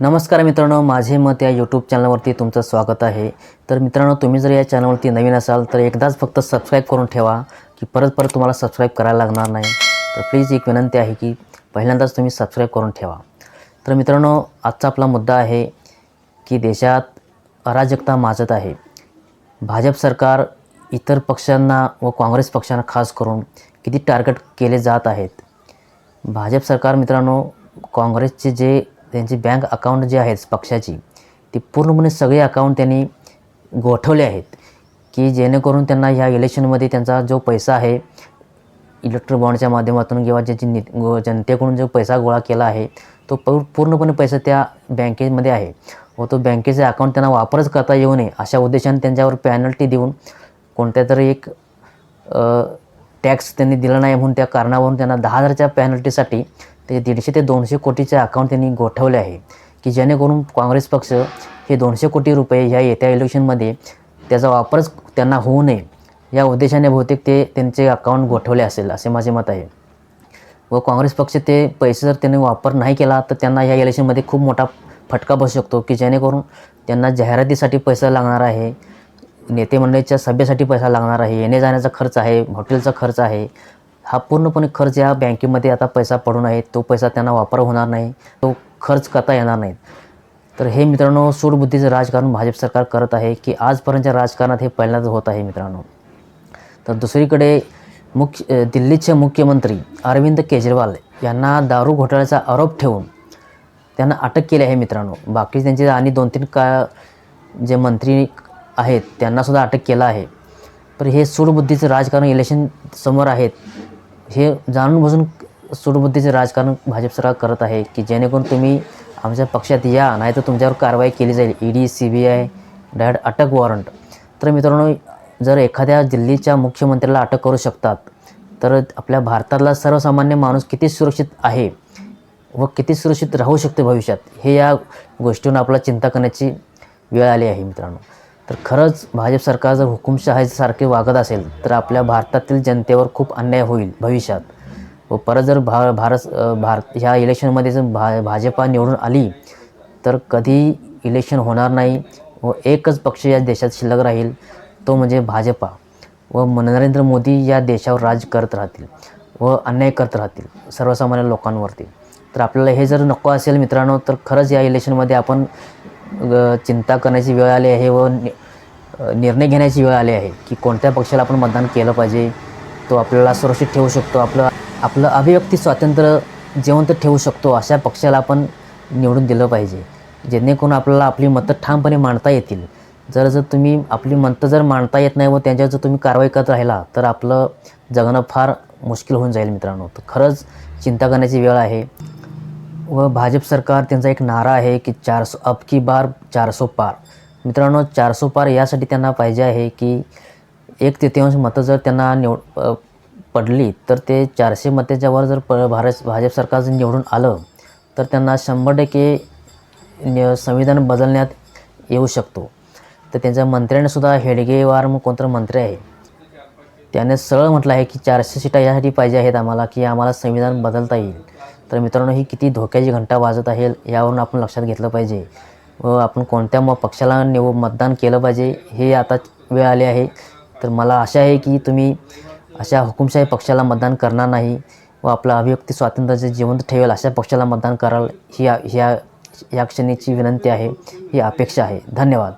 नमस्कार मित्रांनो माझे मत या यूट्यूब चॅनलवरती तुमचं स्वागत आहे. तर मित्रांनो तुम्ही जर या चॅनलवरती नवीन असाल तर एकदाच फक्त सबस्क्राईब करून ठेवा की परत परत तुम्हाला सबस्क्राईब करायला लागणार नाही. तर प्लीज एक विनंती आहे की पहिल्यांदाच तुम्ही सबस्क्राईब करून ठेवा. तर मित्रांनो आजचा आपला मुद्दा आहे की देशात अराजकता माजत आहे. भाजप सरकार इतर पक्षांना व काँग्रेस पक्षांना खास करून किती टार्गेट केले जात आहेत? भाजप सरकार मित्रांनो काँग्रेसचे जे त्यांची बँक अकाउंट जे आहेत पक्षाची ती पूर्णपणे सगळे अकाउंट त्यांनी गोठवले आहेत की जेणेकरून त्यांना ह्या इलेक्शनमध्ये त्यांचा जो पैसा आहे इलेक्ट्रिक बॉन्डच्या माध्यमातून किंवा ज्याची नि गो- जनतेकडून जो पैसा गोळा केला आहे तो पूर्णपणे पैसा त्या बँकेमध्ये आहे. व तो बँकेचे अकाउंट त्यांना वापरच करता येऊ नये अशा उद्देशाने त्यांच्यावर पॅनल्टी देऊन कोणत्या तरी एक टॅक्स त्यांनी दिला नाही म्हणून त्या कारणावरून त्यांना दहा हजारच्या पॅनल्टीसाठी ते दीडशे ते दोनशे कोटीचे अकाउंट त्यांनी गोठवले आहे. की जेणेकरून काँग्रेस पक्ष हे दोनशे कोटी रुपये ह्या येत्या इलेक्शनमध्ये त्याचा वापरच त्यांना होऊ नये. या उद्देशाने बहुतेक ते त्यांचे अकाउंट गोठवले असेल असे माझे मत आहे. व काँग्रेस पक्ष ते पैसे जर त्यांनी वापर नाही केला तर त्यांना या इलेक्शनमध्ये खूप मोठा फटका बसू शकतो. की जेणेकरून त्यांना जाहिरातीसाठी पैसा लागणार आहे नेते मंडळीच्या सभेसाठी पैसा लागणार आहे येणे जाण्याचा खर्च आहे हॉटेलचा खर्च आहे हा पूर्णपणे खर्च या बँकेमध्ये आता पैसा पडून आहे. तो पैसा त्यांना वापर होणार नाही. तो खर्च करता येणार नाही. तर हे मित्रांनो सूडबुद्धीचं राजकारण भाजप सरकार करत आहे की आजपर्यंतच्या राजकारणात हे पहिल्यांदाच होत आहे मित्रांनो. तर दुसरीकडे मुख्य दिल्लीचे मुख्यमंत्री अरविंद केजरीवाल यांना दारू घोटाळ्याचा आरोप ठेवून त्यांना अटक केली आहे मित्रांनो. बाकी त्यांचे आणि दोन तीन का जे मंत्री आहेत त्यांनासुद्धा अटक केलं आहे. तर हे सूडबुद्धीचं राजकारण इलेक्शन समोर आहेत. हे जाणून बुजून सूडबुद्धीचं राजकारण भाजप सरकार करत आहे की जेणेकरून तुम्ही आमच्या पक्षात या नाही तर तुमच्यावर कारवाई केली जाईल. E D C B I direct अटक वॉरंट. तर मित्रांनो जर एखाद्या दिल्लीच्या मुख्यमंत्र्याला अटक करू शकतात तर आपल्या भारतातला सर्वसामान्य माणूस किती सुरक्षित आहे व किती सुरक्षित राहू शकते भविष्यात हे या गोष्टीवर आपल्याला चिंता करण्याची वेळ आली आहे मित्रांनो. तर खरंच भाजप सरकार जर हुकुमशहासारखे वागत असेल तर आपल्या भारतातील जनतेवर खूप अन्याय होईल भविष्यात. व परत जर भा भारत भारत ह्या इलेक्शनमध्ये जर भा भाजपा निवडून आली तर कधी इलेक्शन होणार नाही व एकच पक्ष या देशात शिल्लक राहील तो म्हणजे भाजपा. व म- नरेंद्र मोदी या देशावर राज करत राहतील व अन्याय करत राहतील सर्वसामान्य लोकांवरती. तर आपल्याला हे जर नको असेल मित्रांनो तर खरंच या इलेक्शनमध्ये आपण चिंता करण्याची वेळ आली आहे व निर्णय घेण्याची वेळ आली आहे की कोणत्या पक्षाला आपण मतदान केलं पाहिजे? तो आपल्याला सुरक्षित ठेवू शकतो. आपलं आपलं अभिव्यक्ती स्वातंत्र्य जिवंत ठेवू शकतो अशा पक्षाला आपण निवडून दिलं पाहिजे. जेणेकरून आपल्याला आपली मतं ठामपणे मांडता येतील. जर जर तुम्ही आपली मतं जर मांडता येत नाही व त्यांच्यावर जर तुम्ही कारवाई करत राहिला तर आपलं जगणं फार मुश्किल होऊन जाईल मित्रांनो. तर खरंच चिंता करण्याची वेळ आहे. व भाजप सरकार त्यांचा एक नारा आहे की चारसो अब की बार चारसो पार. मित्रांनो चारसो पार यासाठी त्यांना पाहिजे आहे की एक तृतीयांश मतं जर त्यांना निवड पडली तर ते चारशे मतेच्यावर जर प भारत भाजप सरकार जर निवडून आलं तर त्यांना शंभर टक्के न- संविधान बदलण्यात येऊ शकतो. तर त्यांच्या मंत्र्यांनीसुद्धा हेडगेवार मग कोणतं मंत्री आहे. त्याने सरळ म्हटलं आहे की चारशे सीटा यासाठी पाहिजे आहेत आम्हाला की आम्हाला संविधान बदलता येईल. तर मित्रांनो ही किती धोक्याची घंटा वाजत आहे यावरून आपण लक्षात घेतलं पाहिजे. व आपण कोणत्या मग पक्षाला निव मतदान केलं पाहिजे हे आता वेळ आली आहे. तर मला आशा आहे की तुम्ही अशा हुकुमशाही पक्षाला मतदान करणार नाही व आपला अभिव्यक्ती स्वातंत्र्य जे जिवंत ठेवेल अशा पक्षाला मतदान कराल ही ह्या या क्षणीची विनंती आहे ही अपेक्षा आहे. धन्यवाद.